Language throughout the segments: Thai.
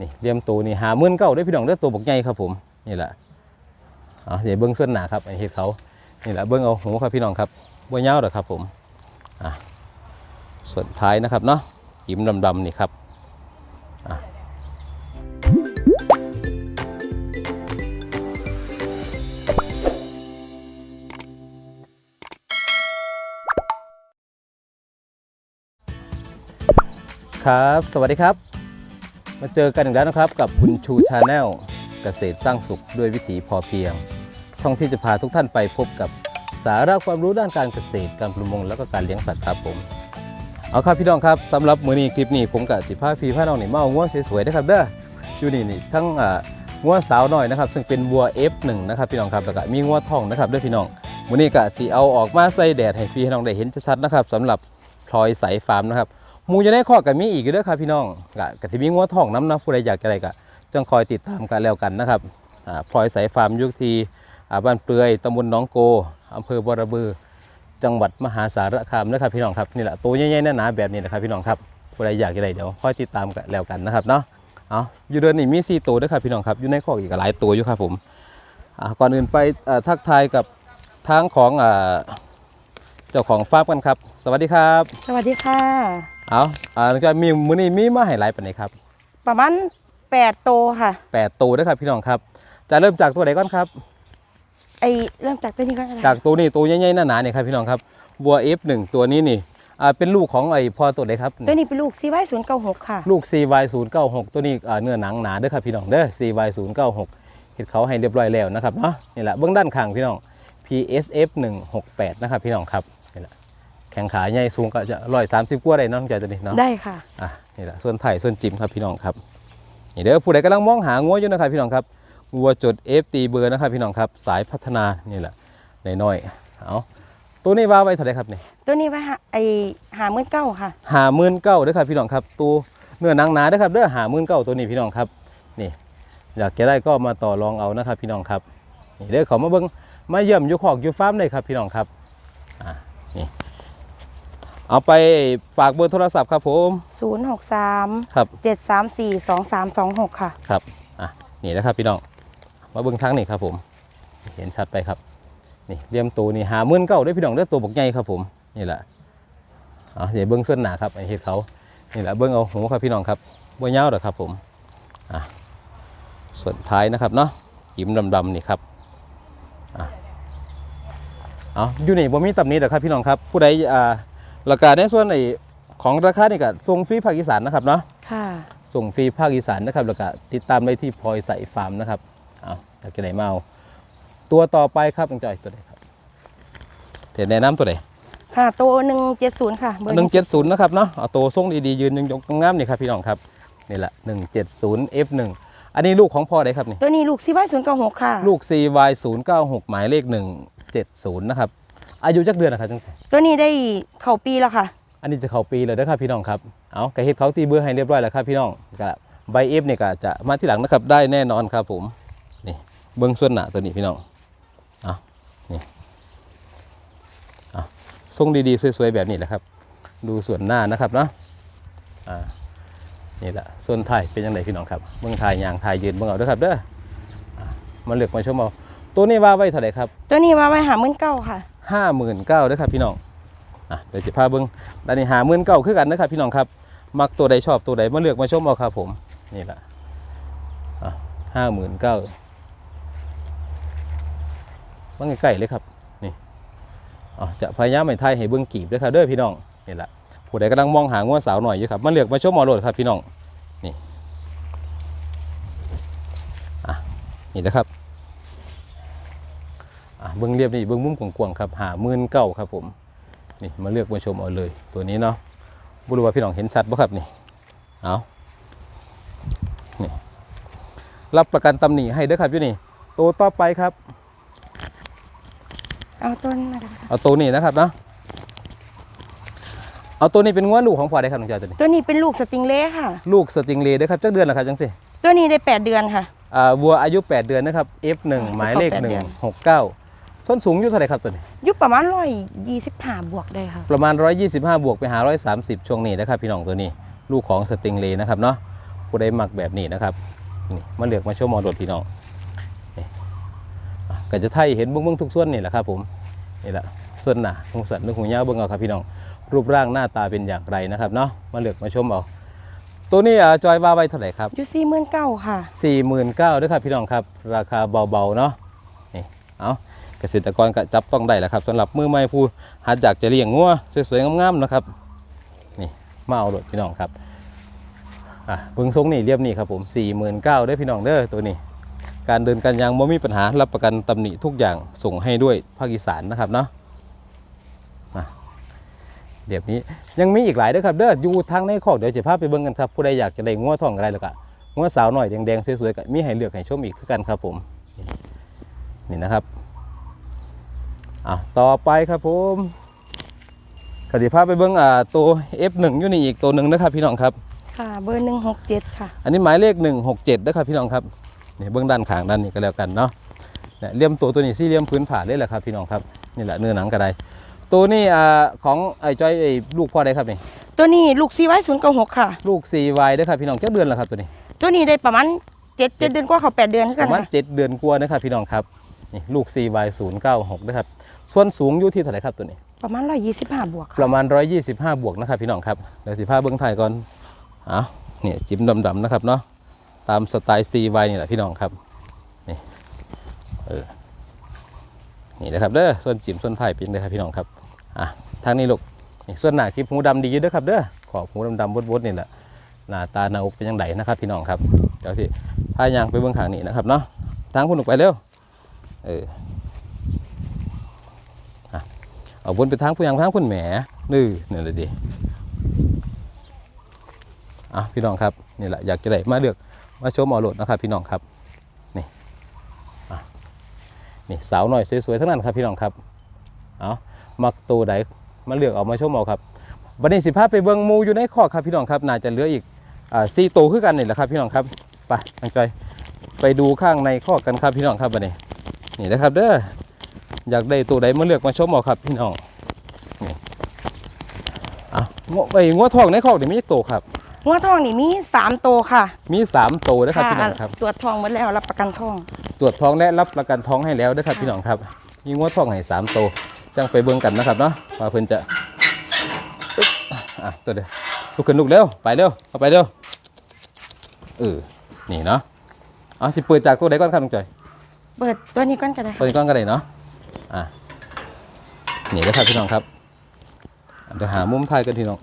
นี่เลี้ยมตัวนี่หาหมื่นเก้าได้พี่น้องได้อตัวบกใหญ่ครับผมนี่แหละอะอย่าเบิ้งส่วนหนาครับไอเห็ดเขานี่แหละเบิ้งเอาหูครับพี่น้องครับบัวยาเหรอครับผมอะส่วนท้ายนะครับเนาะหิมดำๆนี่ครับอะครับ สวัสดีครับ มาเจอกันอีกแล้วนะครับกับบุญชูชาแนลเกษตรสร้างสุขด้วยวิถีพอเพียง ช่องที่จะพาทุกท่านไปพบกับสาระความรู้ด้านการเกษตรการประมงแล้วก็การเลี้ยงสัตว์ครับผมเอาครับพี่น้องครับสำหรับมื้อนี้คลิปนี้ผมกับสิพาพี่พาน้องนี่มาเอางัวสวยๆนะครับเด้ออยู่นี่นี่ทั้งอ่างัวสาวหน้อยนะครับ ซึ่งเป็นวัว F1 นะครับพี่น้องครับแล้วก็มีงัวทองนะครับเด้อพี่น้องมื้อนี้ก็สิเอาออกมาใส่แดดให้พี่น้องได้เห็นชัดๆนะครับสำหรับพลอยสายฟาร์มนะครับ มูจะได้ข้อกับมีอีกเด้อครับพี่น้องกะกะที่มีงัวทองน้ำนะผู้ใดอยากจะอะไรกะจังคอยติดตามกันแล้วกันนะครับอ่าพลอยสายฟาร์มยุคทีอ่าบ้านเปลือยตำบลหนองโกอำเภอบอระบือ จังหวัดมหาสารคามนะครับพี่น้องครับนี่แหละตัวใหญ่ๆหนาๆแบบนี้นะครับพี่น้องครับผู้ใดอยากจะได้เดี๋ยวค่อยติดตามกันแล้วกันนะครับเนาะเอาอยู่เดือนนี้มี4ตัวด้วยครับพี่น้องครับอยู่ในข้อกอีกหลายตัวอยู่ครับผมอ่าก่อนอื่นไปอ่าทักทายกับทางของอ่าเจ้าของฟาร์มกันครับ สวัสดีครับ สวัสดีค่ะ เอาอ่าหลังจากมีมื้อนี้มีมาให้หลายปานใดครับประมาณ8โตวค่ะ8ตัวเด้อครับพี่น้องครับ จะเริ่มจากตัวไหนก่อนครับ ไอเริ่มจากตัวนี้ก็ได้จากตัวนี้ตัวใหญ่ๆหนาๆเนี่ยครับพี่น้องครับวัว F1 ตัวนี้นี่อ่าเป็นลูกของไอ้พ่อตัวไหนครับ ตัวนี้เป็นลูกซีไว้ศูนย์เก้าหกค่ะ ลูก CY096 ตัวนี้อ่าเนื้อหนังหนาเด้อครับพี่น้องเด้อ CY096 เห็ดเขาให้เรียบร้อยแล้วนะครับเนาะนี่แหละเบื้องด้านข้างพี่น้อง PSF168 นะครับพี่น้องครับนี่ แหละแข้งขาใหญ่สูงก็จะ130กว่าได้เน้องใจตัวนี้เนาะได้ค่ะอะนี่แหละส่วนไถ่ส่วนจิมครับพี่น้องครับนี่เด้อผู้ใดกำลังมองหางัวอยู่นะครับพี่น้องครับงัวจด FT เบอร์นะครับพี่น้องครับสายพัฒนานี่แหละน้อยๆเอาตัวนี้ว่าไว้เท่าไหร่ครับนี่ตัวนี้ไว้หาไอหาเมื่อเก้าค่ะหาหมื่นเก้าเด้อครับพี่น้องครับ ตัวเนื้อหนังหนาเด้อครับเด้อหาหมื่นเก้าตัวนี้พี่น้องครับนี่อยากจะได้ก็มาต่อรองเอานะครับพี่น้องครับนี่เด้อเขามาเบิ้งมาเยี่ยมอยูคอกอยูฟาร์มเลยครับพี่น้องครับอะนี่ เอาไปฝากเบอร์โทรศัพท์ครับผม 063 ครับ 734 2326 ค่ะ ครับ อะ นี่นะครับพี่น้อง มาเบิ้งทางนี่ครับผม เห็นชัดไปครับ นี่เลี่ยมตัวนี่หาหมื่นเก้าได้อพี่น้องได้อตัวบกใหญ่ครับผม นี่แหละอะอย่าเบิ้งส่วนหนาครับไอเห็ดเขา นี่แหละเบิ้งเอาหูครับพี่น้องครับบัวยาวเหรอครับผม อะ ส่วนท้ายนะครับเนาะหิมดำๆนี่ครับ อะ เอาอยู่นี่บ่มีตำหนี้หรอกครับพี่น้องครับ ผู้ใดอ่า ราคาในส่วนไอของราคานี่ก็ทรงฟรีภาคอีสานนะครับเนาะค่ะ ส่งฟรีภาคอีสานนะครับแล้วก็ติดตามได้ที่พลอยใส่ฟาร์มนะครับเอาอยากจะไหนมาเอาตัวต่อไปครับน้องจอยตัวไหนครับเดี๋ยวแนะนำตัวไหนค่ะตัว170ค่ะเบอร์หนึ่งเจ็ดศูนย์นะครับเนาะเอาตัวทรงดีๆยืนยังยกงามนี่ครับพี่น้องครับนี่แหละหนึ่งเจ็ดศูนย์ F1 อันนี้ลูกของพ่อไหนครับนี่ตัวนี้ลูกซีไว้ศูนย์เก้าหกค่ะ ลูก CY 0 9 6 หมายเลข 170 นะครับ อายุจักเดือนนะครับจังสิตัวนี้ได้เข่าปีแล้วค่ะ อันนี้จะเข้าปีเลยนะครับพี่น้องครับเอากระเฮ็ดเขาตีเบอร์ให้เรียบร้อยแล้วครับพี่น้องก็ใบเอฟเนี่ยก็จะมาที่หลังนะครับได้แน่นอนครับผมนี่เบื้องส่วนหน้าตัวนี้พี่น้องเอานี่เอาทรงดีๆสวยๆแบบนี้แหละครับ ดูส่วนหน้านะครับเนาะอ่านี่แหละส่วนไทายเป็นยังไงพี่น้องครับเบื้องไทายยางไทายยืนเบื้องเอาเด้วยครับเด้ออ่ามาเลือกมาชมเอา ตัวนี้ว่าไว้เท่าไหร่ครับตัวนี้ว่าไว้หาเมื่อเก้าค่ะห้าหมื่นเก้าด้วยครับพี่น้องอะเดี๋ยวจะพาเบิ้งด้านนี้หาหมื่นเก้าคือกันนะครับพี่น้องครับ มักตัวใดชอบตัวใดมาเลือกมาชมเอาครับผมนี่แหละห้าหมื่นเก้ามันใกล้ๆเลยครับนี่อ๋อจะพยายามให้ไทยให้เบิ้งกีบด้วยครับเด้อพี่น้องนี่แหละผู้ใดกำลังมองหางัวสาวหน่อยอยู่ครับมาเลือกมาชมเอาโลดครับพี่น้องนี่อะนี่นะครับอะ เบื้องเรียบนี่เบื้องมุมกว้างๆครับหาหมื่นเก้าครับผมนี่มาเลือกมาชมเอาเลย ตัวนี้เนาะบุรุษว่าพี่น้องเห็นชัดบ่ครับนี่เอานี่รับประกันตำหนิให้เด้อครับอยู่นี่ตัวต่อไปครับเอาตัวนี้มาเลยค่ะเอาตัวนี้นะครับเนาะเอาตัวนี้เป็นง้วลูกของพ่อได้ครับน้องจอยตัวนี้ตัวนี้เป็นลูกสติงเล่ค่ะ ลูกสติงเลย์เด้อครับจักเดือนละครับจังสิตัวนี้ได้ 8 เดือนค่ะอ่าวัวอายุ 8 เดือนนะครับ F1 อ่าหมายเลขสิบหกแปดเดือน169 ส้นสูงอยู่เท่าไหร่ครับตัวนี้อยุคประมาณร้อยยี่สิบห้าบวกได้ค่ะ ประมาณ 125 บวกไปหา 130 ช่วงนี้นะครับ พี่น้องตัวนี้ ลูกของสติงเลย์นะครับเนาะผู้ใดมักแบบนี้นะครับนี่มาเลือกมาชมเอาโดดพี่น้องนี่อะก็จะไทยเห็นเบื้องๆทุกส่วนนี่แหละครับผมนี่แหละส่วนหน้าหูสัตว์นึกหูยาวเบื้องเอาครับพี่น้อง รูปร่างหน้าตาเป็นอย่างไรนะครับเนาะมาเลือกมาชมเอาตัวนี้อะจอยว่าไว้เท่าไหร่ครับอยู่สี่หมื่นเก้าค่ะ 49,000ด้วยครับพี่น้องครับ ราคาเบาๆเนาะนี่เอา เกษตรกรก็จับต้องได้แหละครับสำหรับมือใหม่ผู้หัดอยากจะเลี้ยงงัวสวยๆงามๆนะครับนี่มาเอาโดดพี่น้องครับอะเบิ่งทรงนี่เรียบนี่ครับผม49,000ด้วยพี่น้องเด้อตัวนี้ การเดินการยางไม่มีปัญหารับประกันตำหนิทุกอย่างส่งให้ด้วยภาคอีสานนะครับเนาะอะเดี๋ยวนี้ยังมีอีกหลายเด้อครับเด้ออยู่ทางในคอกเดี๋ยวจะพาไปเบิ่งกันครับผู้ใดอยากจะได้งัวทองอะไรแล้วก็งัวสาวหน่อยแดงๆสวยๆก็มีให้เลือกให้ชมอีกคือกันครับผมนี่นะครับ อะต่อไปครับผมกติภาพไปเบิ่งอ่าตัว F1 อยู่นี่อีกตัวหนึ่งนะครับพี่น้องครับ ค่ะ เบอร์หนึ่งหกเจ็ดค่ะ อันนี้หมายเลข 167นะครับพี่น้องครับนี่เบื้องด้านข้างด้านนี้ก็แล้วกันเนาะเนี่ยเลี่ยมตัวตัวนี้สี่เหลี่ยมพื้นผ่านเลยแหละครับพี่น้องครับนี่แหละเนื้อหนังกระไดตัวนี้อ่าของไอ้จอยไอ้ลูกพ่อได้ครับนี่ตัวนี้ลูกซีไว้ศูนย์เก้าหกค่ะ ลูก 4Y ได้อครับพี่น้องเจ้าเดือนแล้วครับตัวนี้ ตัวนี้ได้ประมาณเจ็ดเจ็ดเดือนกว่าเขาแปดเดือนคือปกันระมาณค่ะ7เดือนกว่านะครับพี่น้องครับ นี่ลูก 4Y 096 นะครับ ส่วนสูงอยู่ที่เท่าไหร่ครับตัวนี้ ประมาณร้อยยี่สิบห้าบวกปค่ะระมาณ 125 บวกนะครับพี่น้องครับเดี๋ยวสิพาเบื้องไทยก่อนเอ้าเนี่ยจิ้มดำๆนะครับเนาะตามสไตล์ CY นี่แหละพี่น้องครับนี่เออนี่นะครับเด้อส่วนจิ้มส่วนไทยเป็นเลยครับพี่น้องครับอะทางนี้ลูกนี่ส่วนหน้าคลิปหูดำดีอยู่เด้อครับเด้อขอบหูดำๆบดๆนี่แหละหน้าตาหน้าอกเป็นยังไงนะครับพี่น้องครับเดี๋ยวที่พายางไปเบื้องข้างนี้นะครับเนาะทางคุณออกไปเร็ว เออเอาวนไปทางผู้ยังทางคุณแหมนี่นี่เลยดิอะพี่น้องครับนี่แหละอยากจะได้มาเลือกมาชมเอโหลดนะครับ พี่น้องครับนี่อะนี่สาวหน่อยสวยๆทั้งนั้นครับพี่น้องครับเอามักตัวใดมาเลือกเอามาชมเอาครับบันนี้สิพาพไปเบิ่งมูอยู่ในคอกครับพี่น้องครับน่าจะเหลืออีกอ่าสี่ตัวคือกันนี่แหละครับพี่น้องครับไปน้องจอยไปดูข้างในคอกกันครับพี่น้องครับบันนี้ นี่นะครับเด้ออยากได้ตัวใดมาเลือกมาชมเอาครับพี่น้องนี่อะงวไอ้งัวทองในคอกเดี๋ยวมีกี่ตัวครับหัวทองนี่มีสามตัวค่ะมี3ตัวนะครับพี่น้องครับ ตรวจทองหมดแล้วรับประกันทอง ตรวจท้องและรับประกันท้องให้แล้วนะครับพี่น้องครับ มีงัวทองให้สามตัวจังไปเบิ่งกันนะครับเนาะว่าเพิ่นจะอึ๊บอะตัวเดียวลุกขึ้นลุกเร็วไปเร็วเอาไปเร็วเออนี่เนาะเอาสิเปิดจากตัวใดก่อนครับน้องจอย เปิดตัวนี้ก่อนก็ได้ตัวนี้ก่อนก็ได้เนาะอะนี่นะครับพี่น้องครับเดี๋ยวหามุมถ่ายกันพี่น้อง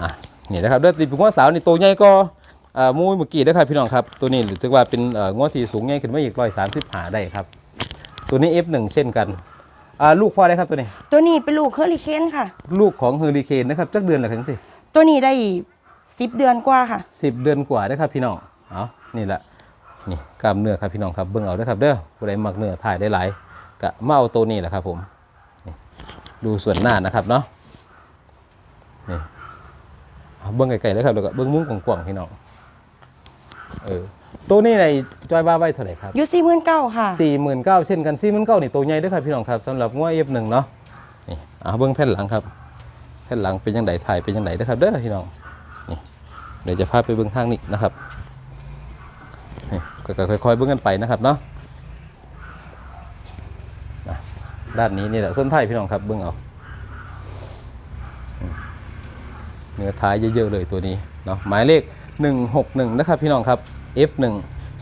อะนี่นะครับเด้อติดเป็นง้อสาวนี่ตัวใหญ่ก็เอ่อหมูเมื่อกี้นะครับพี่น้องครับตัวนี้ถือว่าเป็นเอ่อง้อที่สูงใหญ่ขึ้นมาอีกร้อยสามสิบหาได้ครับ ตัวนี้ F1 เช่นกันอ่าลูกพ่อได้ครับตัวนี้ ตัวนี้เป็นลูกเฮอริเคนค่ะ ลูกของเฮอริเคนนะครับจักเดือนละครั้งสิตัวนี้ได้สิบเดือนกว่าค่ะสิบเดือนกว่าได้อครับพี่น้องเอานี่แหละ นี่กล้ามเนื้อครับพี่น้องครับเบิ่งเอาเด้อครับเด้อผู้ใดมักเนื้อถ่ายได้หลายก็มาเอาตัวนี้แหละครับผมนี่ดูส่วนหน้านะครับเนาะนี่เอาเบิ่งไกลๆเลยครับแล้วก็เบิ่งมุมกว้างๆพี่น้องเออตัวนี้ในจอยบ้าไว้เท่าไหร่ครับอยู่สี่หมื่นเก้าค่ะสี่หมื่นเก้าเช่นกันสี่หมื่นเก้านี่ตัวใหญ่เด้วยครับพี่น้องครับสำหรับงัวเอฟหนึ่งเนาะนี่เอาเบิ้งแผ่นหลังครับแผ่นหลังเป็นยังไงถ่ายเป็นยังไงเด้อครับเด้อพี่น้องนี่เดี๋ยวจะพาไปเบิ้งข้างนี้นะครับนี่ ก็ค่อยๆเบิ้งกันไปนะครับเนาะอะด้านนี้นี่แหละส้นท้ายพี่น้องครับเบิ้งเอาอืมเนื้อท้ายเยอะๆเลยตัวนี้เนาะหมายเลข 161 นะครับพี่น้องครับ F1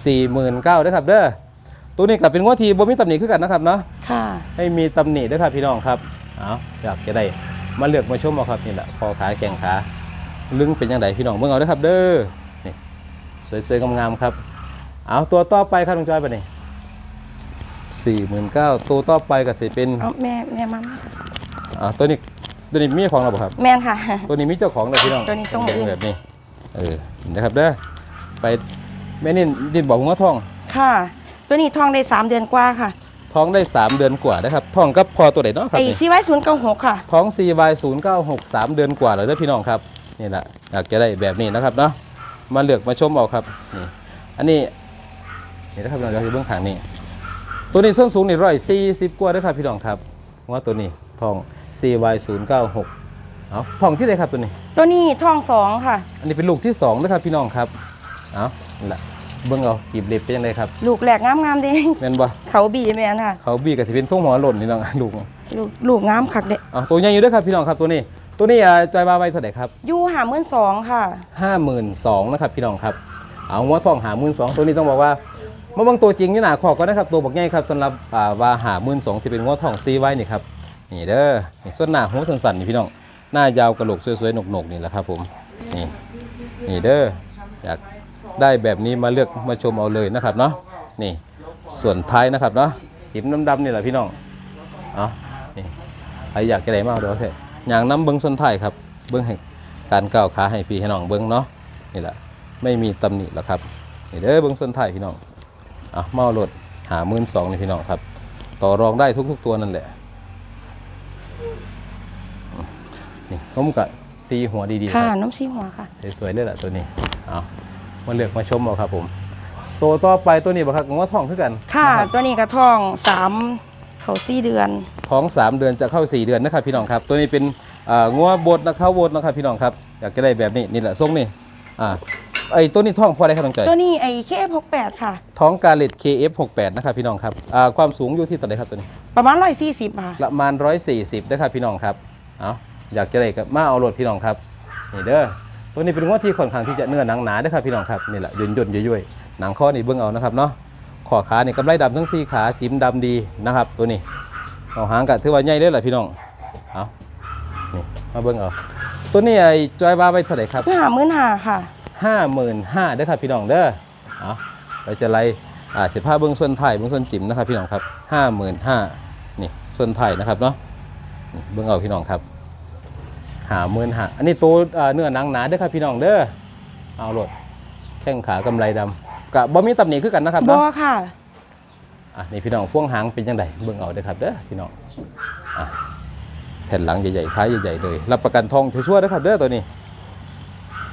49,000นะครับเด้อตัวนี้ก็เป็นงวดทีบ่มีตำหนิคือกันนะครับเนาะค่ะให้มีตำหนิด้วยครับพี่น้องครับเอาอยากจะได้มาเลือกมาชมเอาครับนี่แหละคอขาแข้งขาลึงเป็นยังไงพี่น้องเบิ่งเอาเด้อครับเด้อนี่สวยๆงามๆครับ เอาตัวต่อไปครับลุงจอยไปนี่สี่หมื่นเก้าตัวต่อไปก็สิเป็นเอาแม่แม่มาอ่าตัวนี้ตัวนี้มีของเราบ่ครับ แม่นค่ะ ตัวนี้มีเจ้าของเลยพี่น้องตัวนี้ส่งแดเองๆแบบนี้ เออนะครับเด้อไปแม่นี่ดินบอกว่าท้อง ค่ะ ตัวนี้ทองได้สามเดือนกว่าค่ะท้องได้ 3 เดือนกว่านะครับท้องกับพอตัวไหนเนาะครับไอ้นี่ซีไว้ศูนย์เก้าหกค่ะท้อง CY 0 9 6 3เดือนกว่าแล้วเด้อพี่น้องครับนี่แหละอยากจะได้แบบนี้นะครับเนาะมาเลือกมาชมเอาครับนี่อันนี้ นี่นะครับเราจะเบื้องขางนี้ตัวนี้ส้นสูงนี่ร้อยสี่สิบกว่าเด้อครับพี่น้องครับว่าตัวนี้ท้อง CY 0 9 6 เอาท้องที่ไหนครับตัวนี้ ตัวตัวนี้ท้องสองค่ะ อันนี้เป็นลูกที่สองนะครับพี่น้องครับเอานั่นละเบิ่งเอากีบเล็บเป็นยังไงครับ ลูกแหลกงามๆเด้แม่นบ่เขาบีแม่นค่ะ เขาบี้กับสิเป็นทรงหัวหล่นนี่น้องลูกลูกลูกงามคักเด้เอาตัวใหญ่อยู่เด้วยครับพี่น้องครับตัวนี้ตัวนี้อ่าจอยมาไว้เท่าไหร่ครับอยู่หามื่นสองค่ะห้าหมื่นสองนะครับพี่น้องครับเอาหัวทองหาหมื่นสองตัวนี้ต้องบอกว่า เมื่อบางตัวจริงนี่หนาขอกก็นะครับตัวบอกง่ายครับสำหรับอ่าว่าหาหมื่นสองที่เป็นหัวทองซีไว้นี่ครับนี่เด้อนี่ส่วนหน้าหัวสันๆนี่พี่น้องหน้ายาวกระโหลกสวยๆหนกๆนี่แหละครับผมนี่นี่เด้ออยากได้แบบนี้มาเลือกมาชมเอาเลยนะครับเนาะนี่ส่วนท้ายนะครับเนาะจิ้มดำๆนี่แหละพี่น้องเอานี่ใครอยากจะได้มาเอเดี๋ยวเถอะอย่างน้ำเบิ้งส่วนท้ายครับเบิ้งให้การก้าวขาให้พี่ให้น้องเบิ้งเนาะนี่แหละไม่มีตำหนิแล้วครับนี่เด้อเบิ้งส้นไทยพี่น้อง อะเมาโหลดหาหมื่นสองนี่พี่น้องครับ ต่อรองได้ทุก ๆ ตัวนั่นแหละอืมนี่ผมกะตีหัวดีๆคค่ะรับน้ำซีหัวค่ะ สวยๆเลยแหละตัวนี้เอามาเลือกมาชมเอาครับ ผม ตัวต่อไปตัวนี้บ่ครับงว่าท้องคือกันค่ะนะครับ ตัวนี้กระท้องสามเขาสี่เดือน ท้อง 3 เดือนจะเข้า 4 เดือนนะครับพี่น้องครับ ตัวนี้เป็นอ่างัวบดนะเข้าบดนะครับพี่น้องครับอยากจะได้แบบนี้นี่แหละทรงนี่อ่า ไอ้ตัวนี้ท้องพอได้ครับน้องจอยตัวนี้ไอ้เคฟหกแปดค่ะ ท้องกาเลต KF68 นะครับพี่น้องครับอ่าความสูงอยู่ที่เท่าไหร่ครับตัวนี้ ประมาณร้อยสี่สิบค่ะ ประมาณ 140นะครับพี่น้องครับเอาอยากจะได้กับมาเอารถพี่น้องครับนี่เด้อตัวนี้เป็นงวดที่ค่อนข้างที่จะเนื้อหนังหนาเด้อครับพี่น้องครับนี่แหละย่นย่นๆยุ่ยๆหนังข้อนี่เบิ่งเอานะครับเนาะขอขานี่กำไรดำทั้งสี่ขาจิ้มดำดีนะครับ ตัวนี้เอาหางกะถือว่าใหญ่เด้อแหละพี่น้องเอานี่มาเบิ่งเอาตัวนี้ไอ้จอยว่าไว้เท่าไหร่ครับเพื่อหามื่นหาค่ะ ห้าหมื่นห้าเด้อครับพี่น้องเด้อเอาเราจะไล่อ่าสิผ้าเบื้องส่วนไทยเบื้องส่วนจิ๋มนะครับพี่น้องครับห้าหมื่นห้านี่ส่วนไทยนะครับเนาะนี่เบื้องเอาพี่น้องครับหาหมื่นห้าอันนี้ตัวอ่าเนื้อหนังหนาเด้อครับพี่น้องเด้อเอาโหลดแข้งขากำไรดำกับบ่มีตำหนิคือกันนะครับบอเนาะค่ะอะนี่พี่น้องพ่วงหางเป็นยังไงเบื้องเอาเด้อครับเด้อพี่น้องอะแผ่นหลังใหญ่ๆท้ายใหญ่ๆเลยรับประกันทองชัวร์ๆเด้อครับเด้อตัวนี้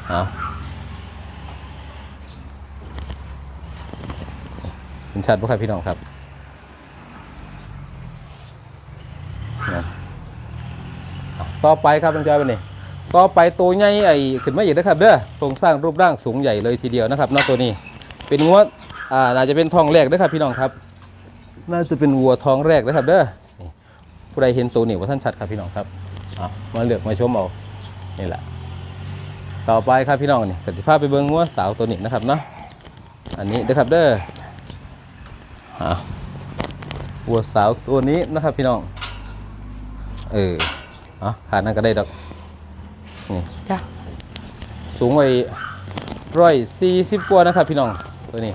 เอา เห็นชัดป่ะครับพี่น้องครับนะต่อไปครับน้องจอยไปนี่ต่อไปตัวใหญ่ไอ้ขึ้นมาอีกนะครับเด้อโครงสร้างรูปร่างสูงใหญ่เลยทีเดียวนะครับนอกตัวนี้ เป็นงวดอ่าน่าจะเป็นทองแรกนะครับพี่น้องครับ น่าจะเป็นวัวทองแรกนะครับเด้อผู้ใดเห็นตัวนี้ว่าท่านชัดครับพี่น้องครับอะมาเลือกมาชมเอานี่แหละต่อไปครับพี่น้องนี่กติภาพไปเบิ้งงวสาวตัวนี้นะครับเนาะอันนี้เด้อครับเด้อ วัวสาวตัวนี้นะครับพี่น้อง เอออะขาดนั่นก็ได้ดอกนี่จ้ะสูงไว้ร้อยสี่สิบกว่านะครับพี่น้องตัวนี้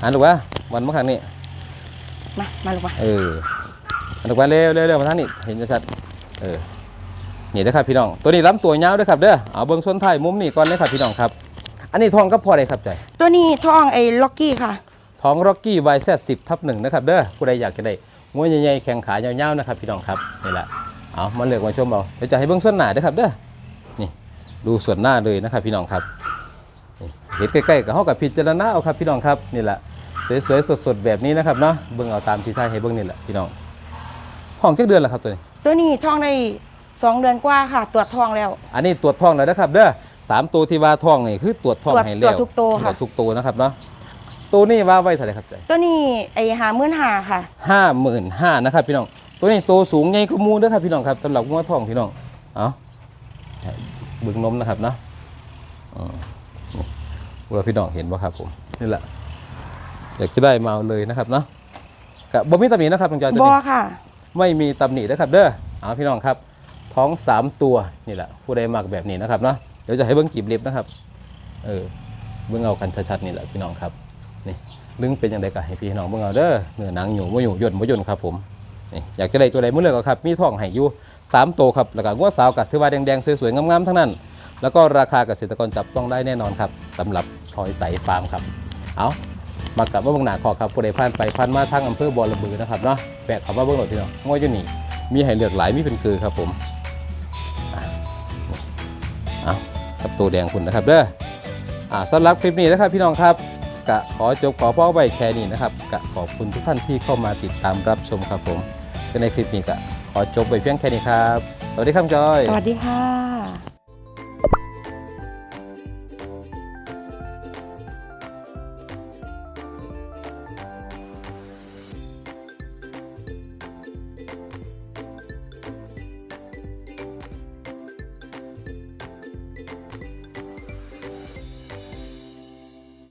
หันถูกปะวันเมื่อครั้งนี้มามาลูกมาเออหันถูกปะเร็วเร็วเร็วมาทางนี้เห็นชัดๆเออนี่นะครับพี่น้องตัวนี้ลำตัวยาวด้วยครับเด้อเอาเบิ้งส้นท้ายมุมนี้ก่อนเลยครับพี่น้องครับ อันนี้ทองก็พอได้ครับใจอยตัวนี้ท้องไอ้ล็อกกี้ค่ะ ท้องร็อกกี้ไวแซดสิบทับหนึ่งนะครับเด้อผู้ใดอยากจะได้งวใหญ่ๆแข็งขายาวๆนะครับพี่น้องครับนี่แหละเอามาเลือกมาชมเอาเดี๋ยวจะให้เบิ้งส่วนหน้าเด้อครับเด้อนี่ดูส่วนหน้าเลยนะครับพี่น้องครับนี่เห็นใกล้ๆกับเขากับพิจารณาเอาครับพี่น้องครับนี่แหละสวยๆสดๆแบบนี้นะครับเนาะเบิ้งเอาตามที่ท่ายให้เบิ้งนี่แหละพี่น้องท้องจักเดือนแล้วครับตัวนี้ ตัวนี้ท้องได้สองเดือนกว่าค่ะ ตรวจท้องแล้ว อันนี้ตรวจท้องแล้วนะครับเด้อสามตัวที่ว่าท้องนี่คือตรวจท้องตรวจให้แล้วตรวจทุกตัวค่ะตรวจทุกตัวนะครับเนาะ ตัวนี้ว่าไว้เท่าไหร่ครับใจตัวนี้ไอ้หามื่นหาค่ะห้าหมื่นห้านะครับพี่น้อง ตัวนี้ตัวสูงใหญ่ก็มูเด้อครับพี่น้องครับสำหรับงัวทองพี่น้อง เอาบึงนมนะครับเนาะอืมนี่เราพี่น้องเห็นป่ะครับผมนี่แหละอยากจะได้มาเอาเลยนะครับเนาะกับบ่มีตำหนินะครับน้องจอยตัวบอนี้ค่ะ ไม่มีตำหนินะครับ เด้อเอาพี่น้องครับ ท้องสามตัวนี่แหละผู้ใดมักแบบนี้นะครับเนาะเดี๋ยวจะให้เบิ้งกีบเล็บนะครับ เออเบิ้งเอากันชัดๆนี่แหละพี่น้องครับ นี่ลึงเป็นยังไงก็ให้พี่น้องเบิ้งเอาเด้อเนื้อหนังอยู่ไม่อยู่ย่นไม่ย่นครับผมนี่อยากจะได้ตัวใดมื้อเลือกก็ครับ มีท้องให้อยู่สามตัวครับแล้วก็งวดสาวกัดถือว่าแดงๆสวยๆงามๆทั้งนั้น แล้วก็ราคาเกษตรกรจับต้องได้แน่นอนครับสำหรับพลอยใสฟาร์มครับเอามากับว่าเบื้องหนาขอครับผู้ใดผ่านไปผ่านมาทางอำเภอบ่อระบือนะครับเนาะแปะเขาว่าเบื้องหลังพี่น้องงวดอยู่นี่มีให้เลือกหลายมีเป็นคือครับผมเอากับตัวแดงคุณนะครับเด้ออ่าสำหรับคลิปนี้นะครับพี่น้องครับ กะขอจบขอพ่อไว้แค่นี้นะครับกะขอบคุณทุกท่านที่เข้ามาติดตามรับชมครับผมในคลิปนี้กะขอจบไปเพียงแค่นี้ครับ สวัสดีครับจอย สวัสดีค่ะ